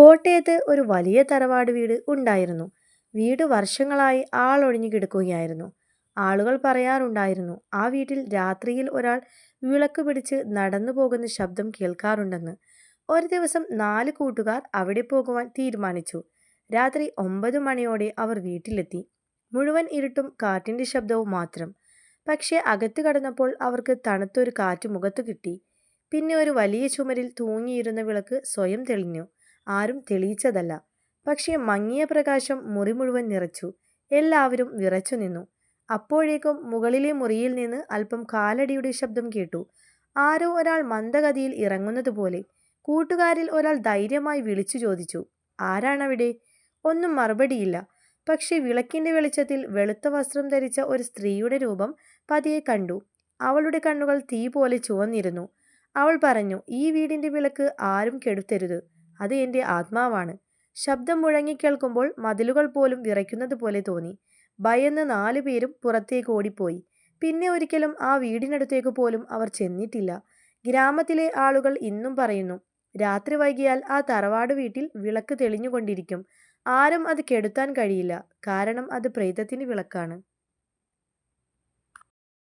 കോട്ടയത്ത് ഒരു വലിയ തറവാട് വീട് ഉണ്ടായിരുന്നു. വീട് വർഷങ്ങളായി ആളൊഴിഞ്ഞു കിടക്കുകയായിരുന്നു. ആളുകൾ പറയാറുണ്ടായിരുന്നു ആ വീട്ടിൽ രാത്രിയിൽ ഒരാൾ വിളക്ക് പിടിച്ച് നടന്നു പോകുന്ന ശബ്ദം കേൾക്കാറുണ്ടെന്ന്. ഒരു ദിവസം നാല് കൂട്ടുകാർ അവിടെ പോകുവാൻ തീരുമാനിച്ചു. രാത്രി ഒമ്പത് മണിയോടെ അവർ വീട്ടിലെത്തി. മുഴുവൻ ഇരുട്ടും കാറ്റിന്റെ ശബ്ദവും മാത്രം. പക്ഷേ അകത്ത് കടന്നപ്പോൾ അവർക്ക് തണുത്തൊരു കാറ്റ് മുഖത്ത് കിട്ടി. പിന്നെ ഒരു വലിയ ചുമരിൽ തൂങ്ങിയിരുന്ന വിളക്ക് സ്വയം തെളിഞ്ഞു. ആരും തെളിയിച്ചതല്ല. പക്ഷേ മങ്ങിയ പ്രകാശം മുറി മുഴുവൻ നിറച്ചു. എല്ലാവരും വിറച്ചു നിന്നു അപ്പോഴേക്കും മുകളിലെ മുറിയിൽ നിന്ന് അല്പം കാലടിയുടെ ശബ്ദം കേട്ടു. ആരോ ഒരാൾ മന്ദഗതിയിൽ ഇറങ്ങുന്നതുപോലെ. കൂട്ടുകാരിൽ ഒരാൾ ധൈര്യമായി വിളിച്ചു ചോദിച്ചു "ആരാണവിടെ? " ഒന്നും മറുപടിയില്ല. പക്ഷേ വിളക്കിന്റെ വെളിച്ചത്തിൽ വെളുത്ത വസ്ത്രം ധരിച്ച ഒരു സ്ത്രീയുടെ രൂപം പതിയെ കണ്ടു. അവളുടെ കണ്ണുകൾ തീ പോലെ ചുവന്നിരുന്നു. അവൾ പറഞ്ഞു "ഈ വീടിന്റെ വിളക്ക് ആരും കെടുത്തരുത്. അത് എന്റെ ആത്മാവാണ്. " ശബ്ദം മുഴങ്ങിക്കേൾക്കുമ്പോൾ മതിലുകൾ പോലും വിറയ്ക്കുന്നത് പോലെ തോന്നി. ഭയന്ന് നാലുപേരും പുറത്തേക്ക് ഓടിപ്പോയി. പിന്നെ ഒരിക്കലും ആ വീടിനടുത്തേക്ക് പോലും അവർ ചെന്നിട്ടില്ല. ഗ്രാമത്തിലെ ആളുകൾ ഇന്നും പറയുന്നു രാത്രി വൈകിയാൽ ആ തറവാട് വീട്ടിൽ വിളക്ക് തെളിഞ്ഞുകൊണ്ടിരിക്കും. ആരും അത് കെടുത്താൻ കഴിയില്ല. കാരണം അത് പ്രേതത്തിന് വിളക്കാണ്.